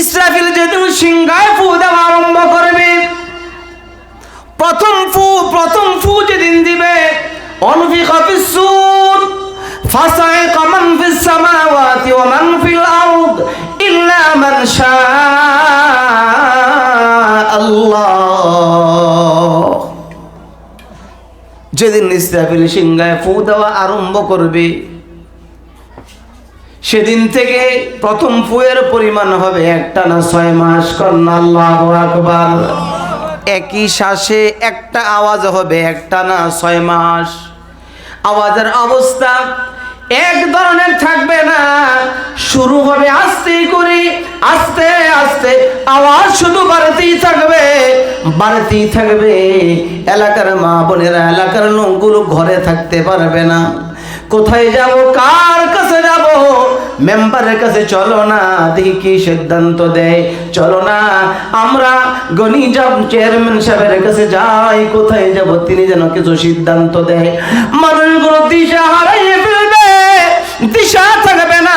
ইসরাফিল যেদিন সিংহায় ফু দেওয়া আরম্ভ করবে, প্রথম ফু প্রথম ফু যেদিন দিবে অনুফি কফিসুর ফাসায় কমন ফিস সামাওয়াতি মান ফিল আরদ ইল্লা মান আল্লাহ। যেদিন ইসরাফিল সিংহায় ফু দেওয়া আরম্ভ করবে সেদিন থেকে প্রথম ফুয়ের পরিমাণ হবে একটা না ছয় মাস, কন্যা আকবার। একই শ্বাসে একটা আওয়াজ হবে, একটা না ছয় মাস। আওয়াজের অবস্থা এক ধরনের থাকবে না। শুরু হবে আস্তে করে, আস্তে আস্তে। আওয়াজ শুধু বাড়তেই থাকবে বাড়তেই থাকবে। এলাকার মা বোনেরা, এলাকার লোকগুলো ঘরে থাকতে পারবে না। কোথায় যাব, কার কাছে যাব? মেম্বারের কাছে চলো না, দেখি কি সিদ্ধান্ত দেয়। চলো না, আমরা যাব চেয়ারম্যান সাহেবের কাছে যাই, কোথায় যাব? তিনি যেন কিছু সিদ্ধান্ত দেয়। মানুষগুলো দিশা হারাইয়ে ফেলবে, দিশা থাকবে না।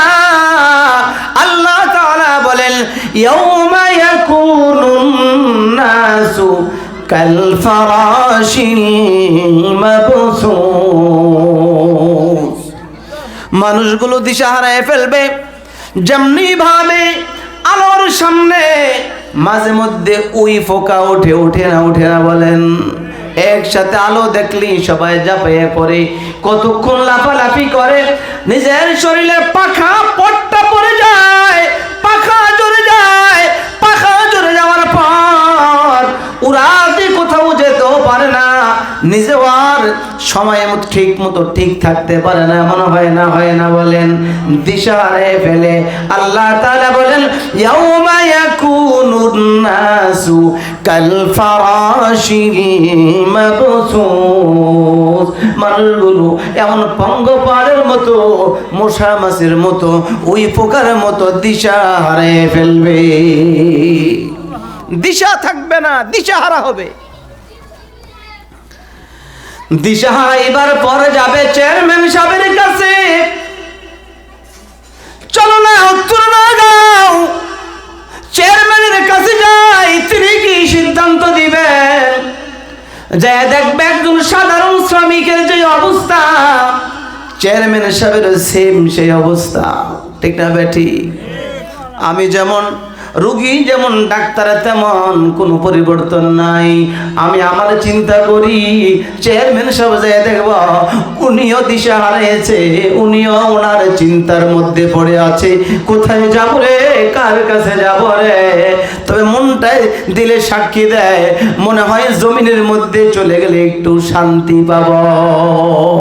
আল্লাহ তাআলা বলেন, ইয়াউমা ইয়াকুনুন নাসু ফারাশিল মাবসুস। মানুষগুলো দিশা হারায় ফেলবে, যেমনি ভাবে আলোর সামনে মাঝে মধ্যে উই ফোকা ওঠে ওঠে না ওঠে না বলেন। একসাথে আলো দেখলি সবাই জাপাইয়ে পড়ে, কতক্ষণ লাফালাফি করে, নিজের শরীরে পাখা সময় ঠিক মতো ঠিক থাকতে পারে না, মনে হয় না হয় না বলেন। দিশা হারিয়ে ফেলে। আল্লাহ তাআলা বলেন, ইয়াউমা ইয়াকুনুন নাসু কাল ফারাশিল মাবসুস। মানুষগুলো এমন পঙ্গপালের মতো, মশা মাছের মতো, ওই পোকার মতো দিশা হারিয়ে ফেলবে। দিশা থাকবে না, দিশা হারা হবে। দিশাহারা এবার পরে যাবে চেয়ারম্যান সাহেবের কাছে। চলো না, উত্তর না যাও চেয়ারম্যানের কাছে যাই, তিনি কি সিদ্ধান্ত দিবেন? যে দেখবে একজন সাধারণ শ্রমিকের যে অবস্থা। চেয়ারম্যান সাহেবের সেম সেই অবস্থা। ঠিক না, বেটি? আমি যেমন রুগী যেমন ডাক্তারের তেমন কোনো পরিবর্তন নাই। আমি আমার চিন্তা করি, চেয়ারম্যান সব যে দেখব, উনিও দিশা হারিয়েছে, উনিও ওনার চিন্তার মধ্যে পড়ে আছে। কোথায় যাব রে? কার কাছে যাব রে? তবে মনটাই দিলে সাক্ষী দেয়, মনে হয় জমিনের মধ্যে চলে গেলে একটু শান্তি পাবো।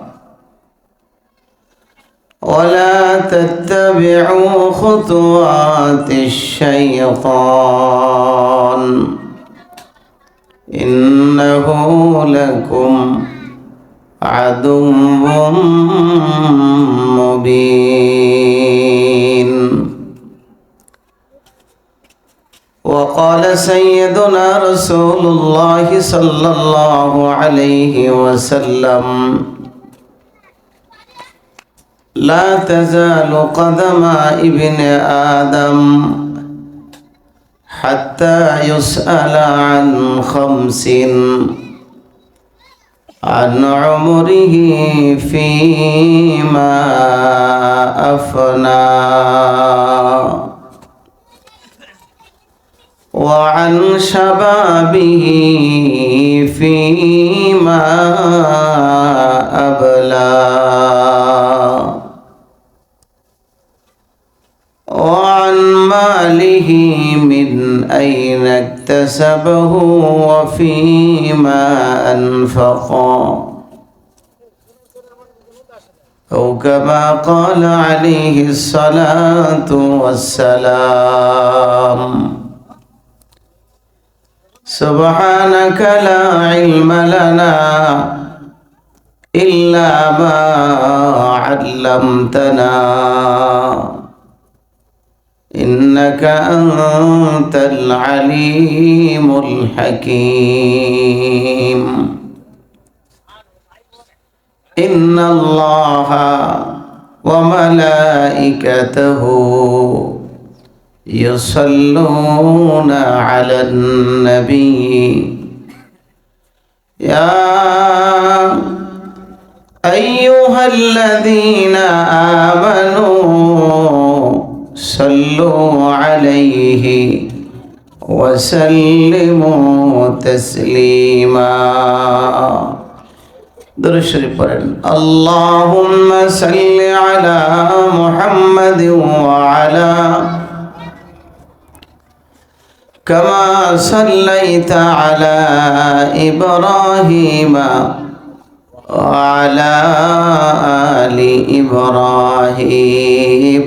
ولا تتبعوا خطوات الشيطان إنه لكم عدو مبين. وقال سيدنا رسول الله صلى الله عليه وسلم لا تزال قدم ابن آدم حتى يسأل عن خمس عن عمره فيما أفنى. وعن شبابه فيما أبلى. وعن ماله من أين اكتسبه وفيما أنفقه. أو كما قال عليه الصلاة والسلام سبحانك لا علم لنا إلا ما علمتنا. إنك أنت العليم الحكيم. إن الله وملائكته يصلون على النبي. يا أيها الذين آمنوا صلوا عليه وسلموا تسليما درود شريف পড়েন اللهم صل على محمد وعلى كما صليت على إبراهيم وعلى آل إبراهيم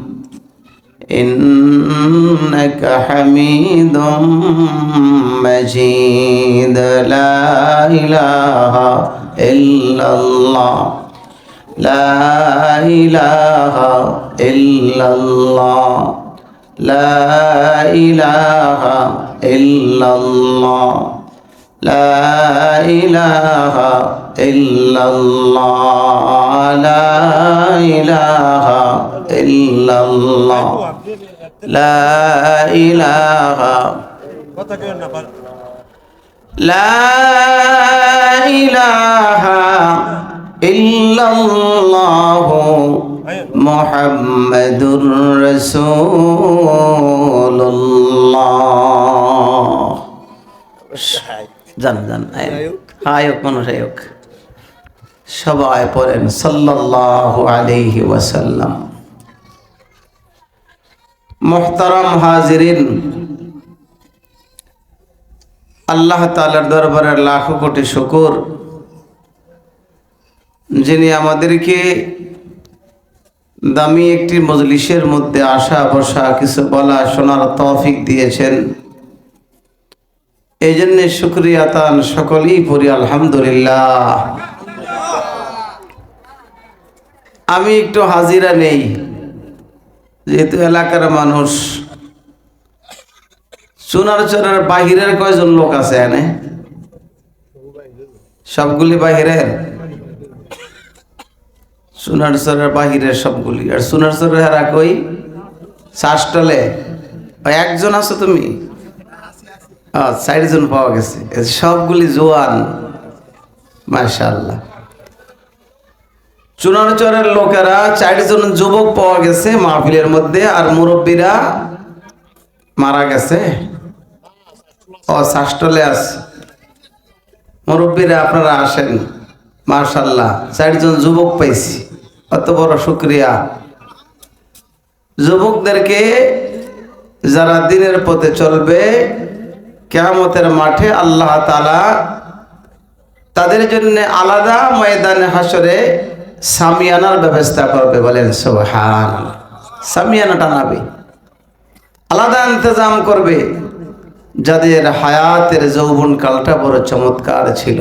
إنك حميد مجيد. لا إله إلا الله. لا إله إلا الله. لا إله إلا الله. لا إله إلا الله. لا إله إلا الله. لا إله কথা কেউ না পার لا إله إلا الله محمد رسول الله জান জান আয়ক মানুষ আয়ক সবাই পড়েন সাল্লাল্লাহু আলাইহি ওয়াসাল্লাম মোহতারাম হাজিরিন। আল্লাহ তাআলার দরবারের লাখো কোটি শুকুর। যিনি আমাদেরকে দামি একটি মজলিসের মধ্যে আসা, বসা, কিছু বলা, শোনার তৌফিক দিয়েছেন। এই জন্যে শুক্রিয়া তান সকলেই পড়ি আলহামদুলিল্লাহ। আমি একটু হাজিরা নেই। যেহেতু এলাকার মানুষ সোনারচরের বাহিরের কয়জন লোক আছে এনে সবগুলি বাহিরের? সোনারচরের বাহিরের সবগুলি। আর সোনারচরের হারা কই? ওই একজন আছো তুমি? চারজন পাওয়া গেছে। সবগুলি জোয়ান। মাশাল্লাহ চুনারচরের লোকেরা চারজন যুবক পাওয়া গেছে মাহফিলের মধ্যে, আর মুরব্বীরা মারা গেছে। ও শাষ্টলে আছে মুরব্বীরা, আপনারা আসেন। মার্শাল্লাহ চারজন যুবক পাইছি। অত বড় শুক্রিয়া। যুবকদেরকে যারা দিনের পথে চলবে, কেয়ামতের মাঠে আল্লাহ তালা তাদের জন্য আলাদা ময়দানে হাসরে সামিয়ানার ব্যবস্থা করবে বলেন সোহান সামিয়ানা টানাবে। আলাদা ইন্তজাম করবে। যাদের হায়াতের যৌবন কালটা বড় চমৎকার ছিল।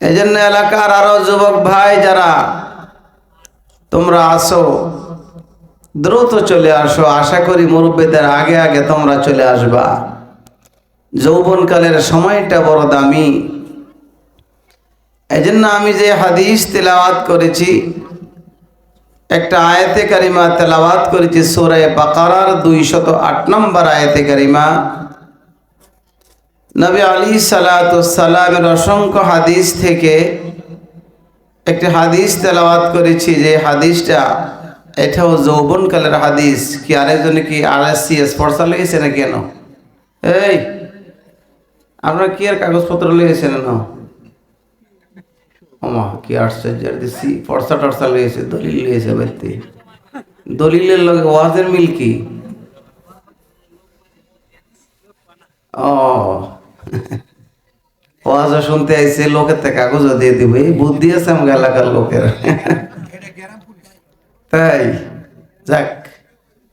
এই জন্য এলাকার আরও যুবক ভাই যারা, তোমরা আসো, দ্রুত চলে আসো। আশা করি মুরব্বীদের আগে আগে তোমরা চলে আসবা। যৌবনকালের সময়টা বড় দামি। এই জন্য আমি যে হাদিস তেলাওয়াত করেছি, একটা আয়াতে কারিমা তেলাওয়াত করেছি, সোরায় বাকারার দুইশত আট নম্বর আয়াতে কারিমা। নবী আলী সালাতামের অসংখ্য হাদিস থেকে একটি হাদিস তেলাওয়াত করেছি, যে হাদিসটা এটাও যৌবনকালের হাদিস। কি আরেকজনে কি আর এস সি পড়সা লেগেছে না কেন এই, আপনারা কি আর কাগজপত্র লেগেছেন না ওমা, কি আশ্চর্য দিছি পড়সা টরসা লেগেছে দলিল লেগেছে বাড়িতে দলিলের লগে ওয়াজের মিল কি? ও। ওয়াজও শুনতে আইছে, লোকের থেকে কাগজও দিয়ে দিবে। বুদ্ধি আছে আমার এলাকার লোকের। তাই, যাক,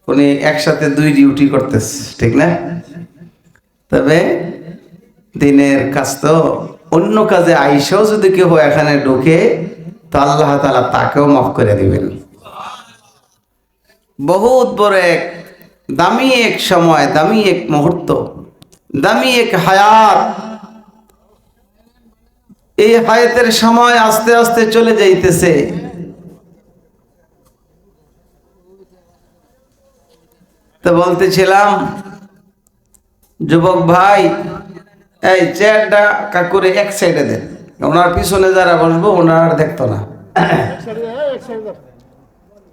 উনি একসাথে দুই ডিউটি করতেছে, ঠিক না? তবে দিনের কাজ তো অন্য কাজে আইসাও যদি কেউ এখানে ঢুকে, তো আল্লাহ তালা তাকেও মাফ করে দিবেন। বহুত বড় এক দামি এক সময়, দামি এক মুহূর্ত, দামি এক হায়াত। এই হায়াতের সময় আস্তে আস্তে চলে যাইতেছে। তো বলতেছিলাম, যুবক ভাই এই চেয়ারটা কাকুরে এক সাইডে দেন। ওনার পিছনে যারা বসবো, ওনার দেখতো না।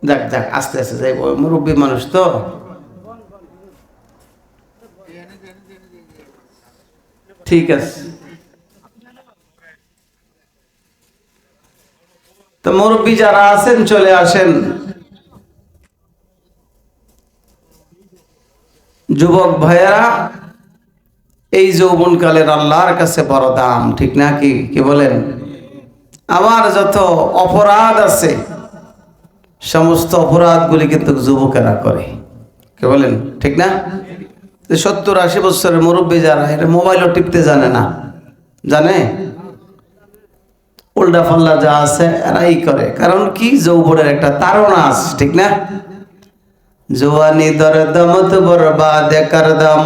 যাক যাক, আস্তে আস্তে যাই মুরব্বী মানুষ তো। ঠিক আছে। তো মুরব্বী যারা আছেন, চলে আসেন। যুবক ভাইয়েরা এই যৌবনকালের আল্লাহর কাছে বড় দাম, ঠিক না কি? কি বলেন? আমার যত অপরাধ আছে, সমস্ত অপরাধগুলি কিন্তু যুবকেরা করে। কে বলেন? ঠিক না? সত্তর আশি বছরের মুরব্বী যারা এটা মোবাইলও টিপতে জানে না। জানে? উল্টা পাল্লা যা আছে, এরাই করে। কারণ কি? যৌবনের একটা তারণা আছে, ঠিক না? জোয়ানি দরদমত বরবাদ করদম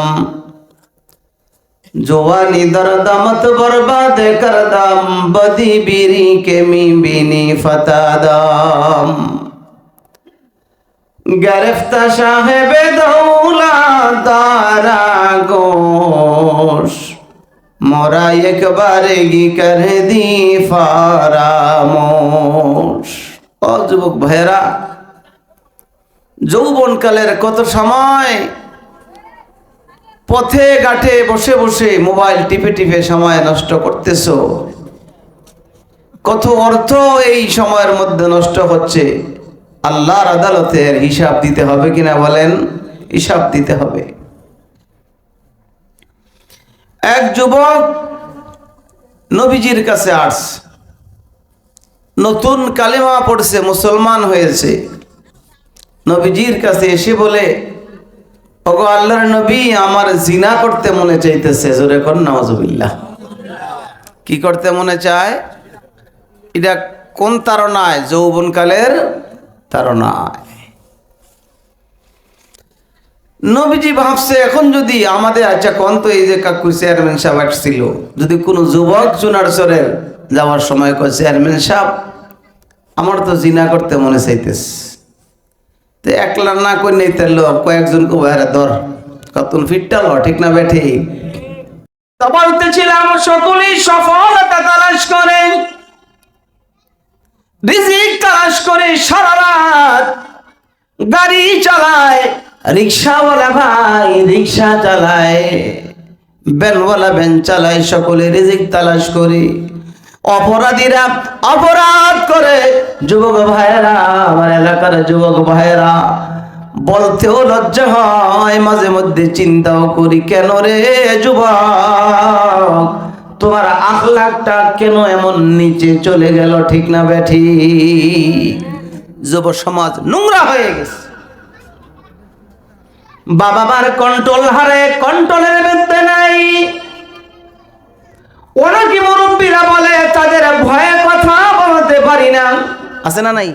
জোয়ানি দরদমত বরবাদ করদম বদি বিরি কেমি বিনি ফতাদম গরফত সাহেবে দৌলা দারা গোশ মোরা একবারে গি করে দি ফারামোশ। ও যুবক ভাইরা যৌবনকালের কত সময় পথে ঘাটে বসে বসে মোবাইল টিপে টিপে সময় নষ্ট করতেছো। কত অর্থ এই সময়ের মধ্যে নষ্ট হচ্ছে? আল্লাহর আদালতের হিসাব দিতে হবে কিনা বলেন? হিসাব দিতে হবে। এক যুবক নবীজির কাছে আস। নতুন কালেমা পড়ছে, মুসলমান হয়েছে। নবীজির কাছে এসে বলে ওগো আল্লাহর নবী আমার জিনা করতে মনে চাইতেছে, জোরে কর নওয়াজুবিল্লাহ কি করতে মনে চায়? এটা কোন তারনায় যৌবনকালের তারনায় নবীজি ভাবছে, এখন যদি আমাদের আচ্ছা কোন তো এই যে কাকু চেয়ারম্যান সাহেব আসছিল, যদি কোনো যুবক চুনারচরের যাওয়ার সময় কয়, চেয়ারম্যান সাহেব, আমার তো জিনা করতে মনে চাইতেস তো একলা না করে নেই তার লোক কয়েকজনকে বাইরে ধর, কতন ফিটটা ল, ঠিক না বেঠি তা বলতেছিলাম সকলেই সফলতা তালাশ করে। রিজিক তালাশ করে সারা রাত গাড়ি চালায়, রিক্সাওয়ালা ভাই রিক্সা চালায়, ভ্যানওয়ালা ভ্যান চালায়, সকলে রিজিক তালাশ করে। অপরাধীরা অপরাধ করে। যুবক ভাইয়েরা, আমার এলাকার যুবক ভাইয়েরা, বলতেও লজ্জা হয়, মাঝে মধ্যে চিন্তাও করি, কেন রে যুবক, তোমার আখলাখটা কেন এমন নিচে চলে গেল? ঠিক না ব্যাঠি? যুব সমাজ নোংরা হয়ে গেছে। বাবা মার কন্ট্রোল হারে কন্ট্রোলের মধ্যে নাই। ওরা কি মুরব্বীরা বলে? তাদের ভয়ে কথা বলতে পারি না। আছে না নাই?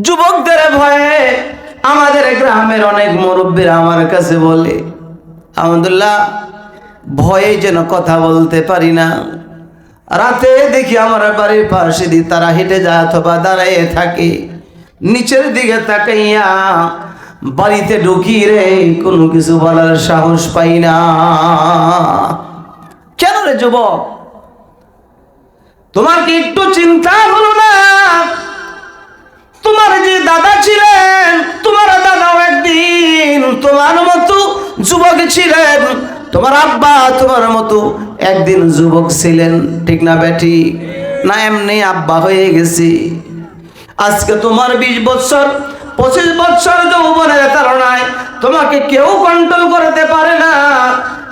যুবকদের ভয়ে আমাদের গ্রামের অনেক মুরব্বীরা আমার কাছে বলে আহমদুল্লাহ ভয়ে যেন কথা বলতে পারি না। রাতে দেখি আমার বাড়ির পাশে দিয়ে তারা হেঁটে যায় অথবা দাঁড়াইয়ে থাকে। নিচের দিকে তাকাইয়া বাড়িতে ঢুকি রে কোনো কিছু বলার সাহস পাই না। কেন রে যুবক? তোমার কি একটু চিন্তা হলো না? তোমার যে দাদা ছিলেন, তোমার দাদাও একদিন তোমার মতো যুবক ছিলেন, তোমার আব্বা তোমার মতো একদিন যুবক ছিলেন, ঠিক না বেটি? না, এমনি আব্বা হয়ে গেছি। আজকে তোমার বিশ বছর, পঁচিশ বছর যৌবনের কারণায় তোমাকে কেউ কন্ট্রোল করতে পারে না।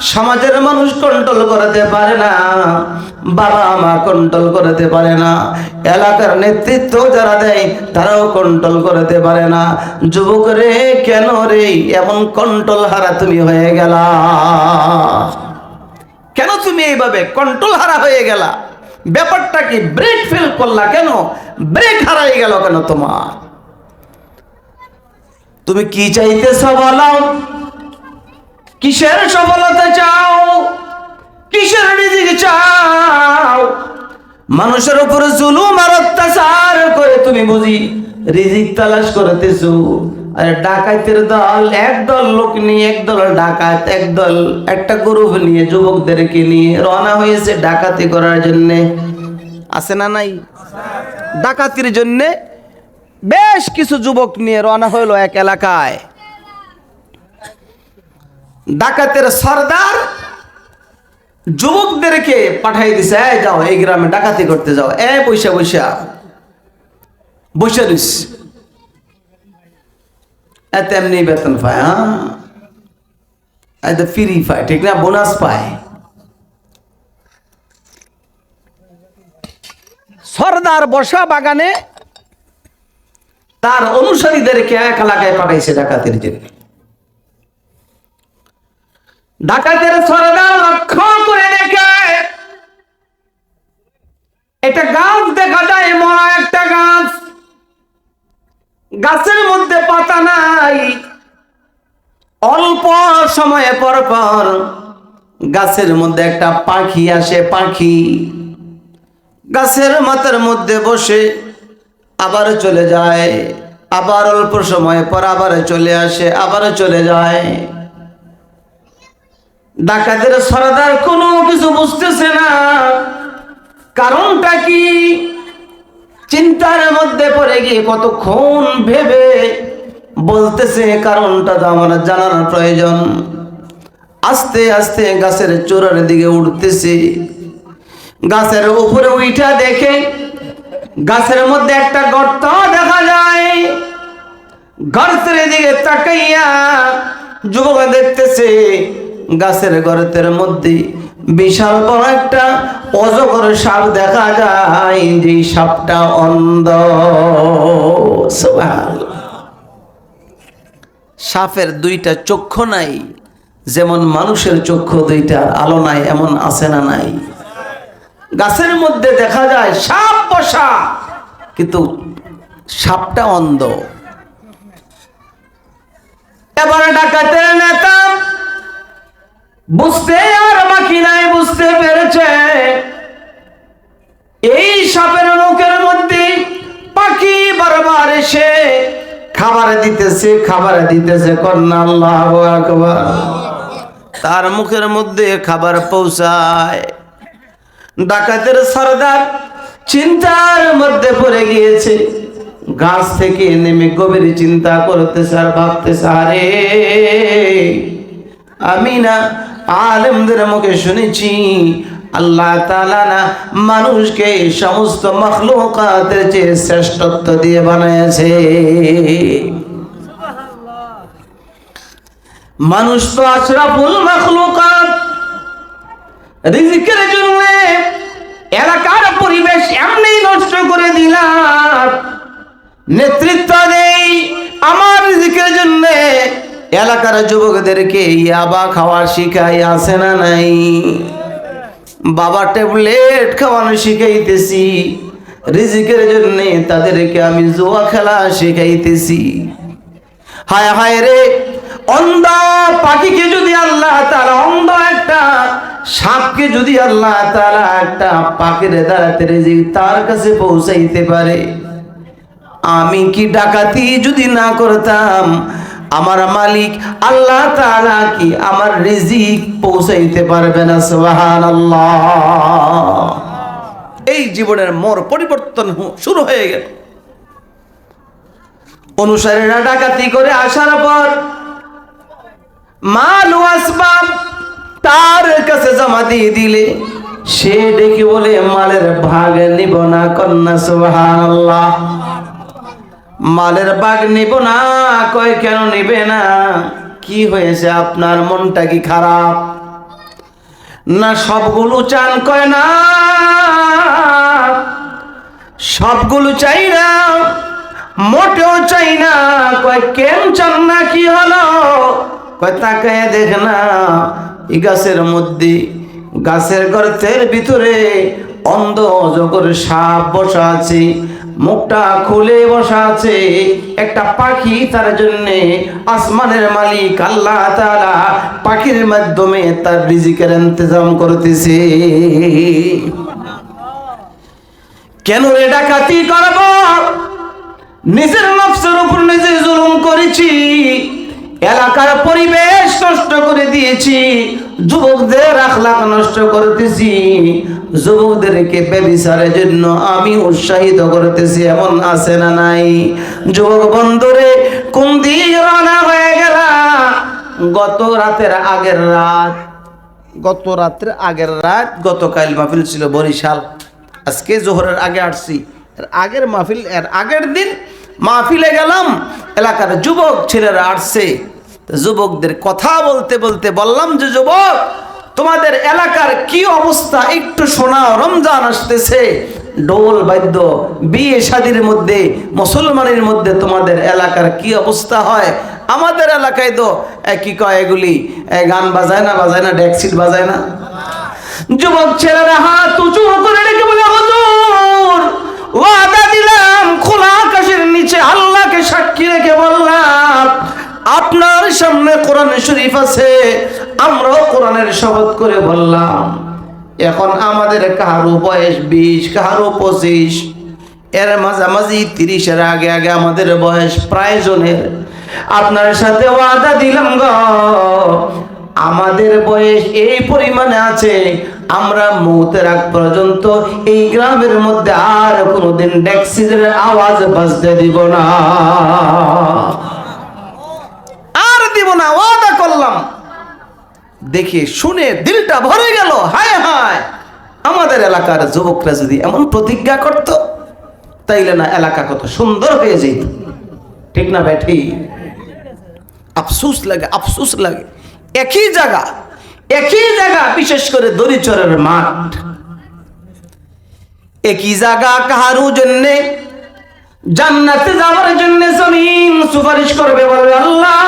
সমাজের মানুষ কন্ট্রোল করতে পারে না। বাবা মা কন্ট্রোল করতে পারে না। এলাকার নেতৃত্ব যারা দেয়, তারাও কন্ট্রোল করতে পারে না। যুবক রে, কেন রে? এমন কন্ট্রোল হারা তুমি হয়ে গেলা। কেন তুমি এইভাবে কন্ট্রোল হারা হয়ে গেলা? ব্যাপারটা কি ব্রেক ফেল করলা কেন? ব্রেক হারাই গেল কেন তোমার? তুমি কি চাইতেছ বলো? কিসের সফলতা চাও? কিসের রিজিক চাও? মানুষের উপরে জুলুম আর অত্যাচার করে তুমি বুঝি রিজিক তালাশ করতেছো? আর ডাকাতের দল, এক দল লোক নিয়ে, এক দল ডাকাত, এক দল একটা গ্রুপ নিয়ে যুবকদেরকে নিয়ে রওনা হয়েছে ডাকাতি করার জন্য। আছে না নাই? ডাকাতির জন্য বেশ কিছু যুবক নিয়ে রওনা হইল এক এলাকায়। ডাকাতের সর্দার যুবকদেরকে পাঠাই দিছে, এই যাও, এই গ্রামে ডাকাতি করতে যাও। এ পয়সা পয়সা বসে দিস এত এমনি বেতন পায় হ্যাঁ? এত ফ্রি পায়, ঠিক না? বোনাস পায়। সর্দার বসা বাগানে তার অনুসারীদেরকে এক এলাকায় পাঠাইছে ডাকাতির জন্য। ডাকাতের সরদার লক্ষ্য করে দেখে। একটা গাছ দেখা যায় মরা একটা গাছ। গাছের মধ্যে পাতা নাই। অল্প সময়ে পর পর গাছের মধ্যে একটা পাখি আসে, পাখি। গাছের মাথার মধ্যে বসে আবার চলে যায়, আবার অল্প সময় পর আবার চলে আসে, আবার চলে যায়। ডাকাতের সরদার কোনো কিছু বুঝতেছে না। কারণটা কি? চিন্তার মধ্যে পড়ে গিয়ে কতক্ষণ ভেবে বলতেছে, কারণটা তো আমার জানার প্রয়োজন। আস্তে আস্তে গাছের চূড়ার দিকে উঠতেছে। গাছের উপরে উইঠা দেখে গাছের মধ্যে একটা গর্ত দেখা যায়। গর্তের দিকে তাকাইয়া যুবক দেখতেছে গাছের গর্তের মধ্যে বিশাল বড় একটা অজগর সাপ দেখা যায় যে সাপটা অন্ধ। সাপের দুইটা চক্ষু নাই, যেমন মানুষের চক্ষু দুইটা আলো নাই, এমন আছে না নাই। গাছের মধ্যে দেখা যায় সাপ বসা, কিন্তু সাপটা অন্ধ। এবার ডাকাতের নেতা বুঝতে আর বাকি নাই, বুঝতে পেরেছে। এই সাপের মুখের মধ্যে পাখি বারবার এসে খাবার দিতেছে খাবার দিতেছে, কন্যা আল্লাহ তার মুখের মধ্যে খাবার পৌঁছায়। ডাকাতের সর্দার চিন্তার মধ্যে পড়ে গিয়েছে। গাছ থেকে নেমে গভীর চিন্তা করতেছে আর ভাবতেছে, আরে, আমি না আলেমদের মুখে শুনেছি, আল্লাহ না মানুষকে সমস্ত মখলুকাতের চেয়ে শ্রেষ্ঠত্ব দিয়ে বানিয়েছে। মানুষ তো আশরাফুল মখলুকাত। রিজিকের জন্য এলাকার পরিবেশ এমনি নষ্ট করে দিলাম। নেতৃত্ব দেই আমার রিজিকের জন্য এলাকার যুবকদেরকে ইয়াবা খাওয়া শিখাই আছে না নাই? বাবা ট্যাবলেট খাওয়ানো শিখাইতেছি। রিজিকের জন্য তাদেরকে আমি জুয়া খেলা শিখাইতেছি। হায় হায় রে, অন্ধ পাখিকে যদি আল্লাহ তারা অন্ধ একটা সাপকে যদি আল্লাহ তারা একটা পাখির দ্বারাতে রেজিক তার কাছে পৌঁছাইতে পারে। আমি কি ডাকাতি যদি না করতাম আমার মালিক আল্লাহ তাআলা কি আমার রিজিক পৌঁছাইতে পারবে না? সুবহানাল্লাহ। এই জীবনের মোর পরিবর্তন শুরু হয়ে গেল। অনুসারীরা ডাকাতি করে আসার পর মাল ও আসবাব তার কাছে জমা দিয়ে দিলে। সে ডেকে বলে, মালের ভাগ নিব না কন্যা, সুবহানাল্লাহ। মালের ভাগ নিব না, কয় কেন নিবে না? কি হয়েছে আপনার মনটা কি খারাপ? না সবগুলো চান কয় না? সবগুলো চাই না, মোটেও চাই না। কয় কেন চান না, কি হলো? কয় তাকায় দেখ না, এই গাছের মধ্যে, গাছের গর্তের ভিতরে অন্ধ অজগর সাপ বসা আছে। মুখটা খুলে বসা আছে। একটা পাখি তার জন্য আসমানের মালিক আল্লাহ তারা পাখির মাধ্যমে তার রিজিকের ইন্তজাম করতেছে। কেন রে ডাকাতি করব? নিজের নফসের উপর নিজে জুলুম করেছি। এলাকার পরিবেশ নষ্ট করে দিয়েছি, যুবকদের আখলাক নষ্ট করতেছি, যুবকদেরকে ব্যবিচারের জন্য আমি উৎসাহিত করতেছি, এমন আছে না নাই? যুবক বন্ধুরে, কোন দিন রানা হয়ে গেল? গত রাতের আগের রাত, গত রাত্রে আগের রাত, গতকাল মাহফিল ছিল বরিশাল। আজকে জোহরের আগে আসছি। আগের মাহফিল, এর আগের দিন মাহফিলে গেলাম, এলাকার যুবক ছেলেরা আসছে। যুবকদের কথা বলতে বলতে বললাম যে, যুবক, তোমাদের এলাকার কি অবস্থা? একটু শোনাও রমজান আসতেছে। ডোল বাদ্য, বিয়ে শাদির মধ্যে, মুসলমানের মধ্যে তোমাদের এলাকার কি অবস্থা হয়? আমাদের এলাকায় তো কি কয় এগুলি গান বাজায় না বাজায় না ডেকসিট বাজায় না? যুবক ছেলেরা হাত উঁচু করে রেখে বলে ওয়াদা দিলাম, খোলা আকাশের নিচে আল্লাহকে সাক্ষী রেখে বললাম, আপনার সামনে কোরআন শরীফ আছে, আমরাও কোরআনের শপথ করে বললাম। এখন আমাদের কারও বয়স বিশ, কারও পঁচিশ, এর মাঝামাঝি তিরিশের আগে আগে আমাদের বয়স প্রায় জনের আপনার সাথে ওয়াদা দিলাম গ, আমাদের বয়স এই পরিমাণে আছে আমরা মৌতের আগ পর্যন্ত এই গ্রামের মধ্যে আর কোনোদিন ডেক্সিজের আওয়াজ বাজতে দিব না। আর দিব না, ওয়াদা করলাম। দেখে শুনে দিলটা ভরে গেল, হায় হায়। আমাদের এলাকার যুবকরা যদি এমন প্রতিজ্ঞা করত, তাইলে না এলাকা কত সুন্দর হয়ে যেত। ঠিক না ব্যাঠি আফসুস লাগে আফসুস লাগে। একই জায়গা। একই জায়গা, বিশেষ করে দরিচরের মাঠ। একই জায়গা কাহারু জন্যে, জান্নাতে যাওয়ার জন্য জমিন সুপারিশ করবে বলবে আল্লাহ।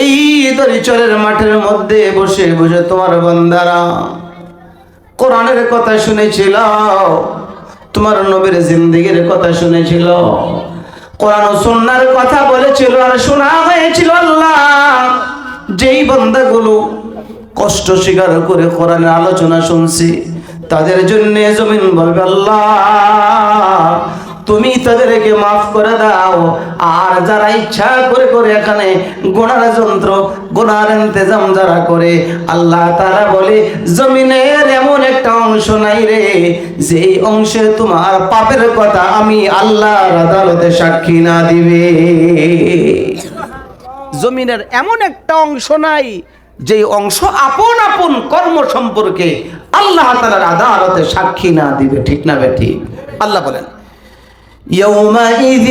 এই দরিচরের মাঠের মধ্যে বসে বসে তোমার বন্দারা, কোরআনের কথা শুনেছিল, তোমার নবীর জিন্দিগির কথা শুনেছিল, কোরআন ও সুন্নাহর কথা বলেছিল আর শোনা হয়েছিল আল্লাহ। যেই বান্দাগুলো কষ্ট স্বীকার করে কোরআনের আলোচনা শুনছি, তাদের জন্য জমিন বলবে, আল্লাহ, তুমি তাদেরকে মাফ করে দাও। আর যারা ইচ্ছা করে করে এখানে গোনার যন্ত্র, গোনার ইন্তজাম যারা করে, আল্লাহ তারা বলে, জমিনের এমন একটা অংশ নাই রে, যেই অংশে তোমার পাপের কথা আমি আল্লাহর আদালতে সাক্ষী না দিবে। জমিনের এমন একটা অংশ নাই যে অংশ আপন আপন কর্ম সম্পর্কে আল্লাহ তালার আদালতে সাক্ষী না দিবে ঠিক না বে ঠিক আল্লাহ বলেন يومئذ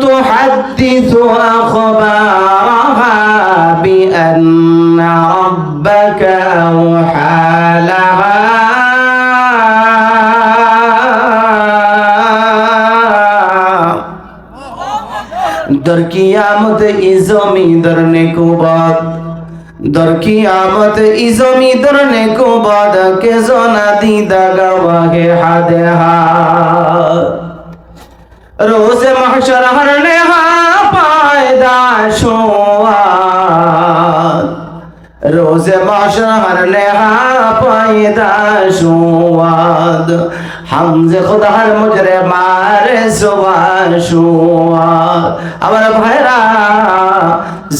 تحدث أخبارها بأن ربك أوحى لها দরকিয়ামত ইজমি দরনে কুবাদ দরকিয়ামত ইজমি দরনে কুবাদ কে জনা দিদা গওয়াহে হাদে হা রোজ মহশর হরনে হা পায়দা শোন। রোজে বাসার নেহা পাইদা সুয়াদ। হামজে খোদার মুজরে মারে সোয়া সুয়াদ। আমার ভাইরা,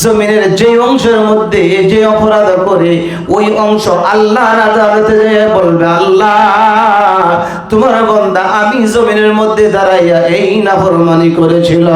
জমিনের যে অংশের মধ্যে যে অপরাধ করে, ওই অংশ আল্লাহ আদালতে বলবে, আল্লাহ, তোমার বন্দা আমি জমিনের মধ্যে দাঁড়াইয়া এই নাফরমানি করেছিল।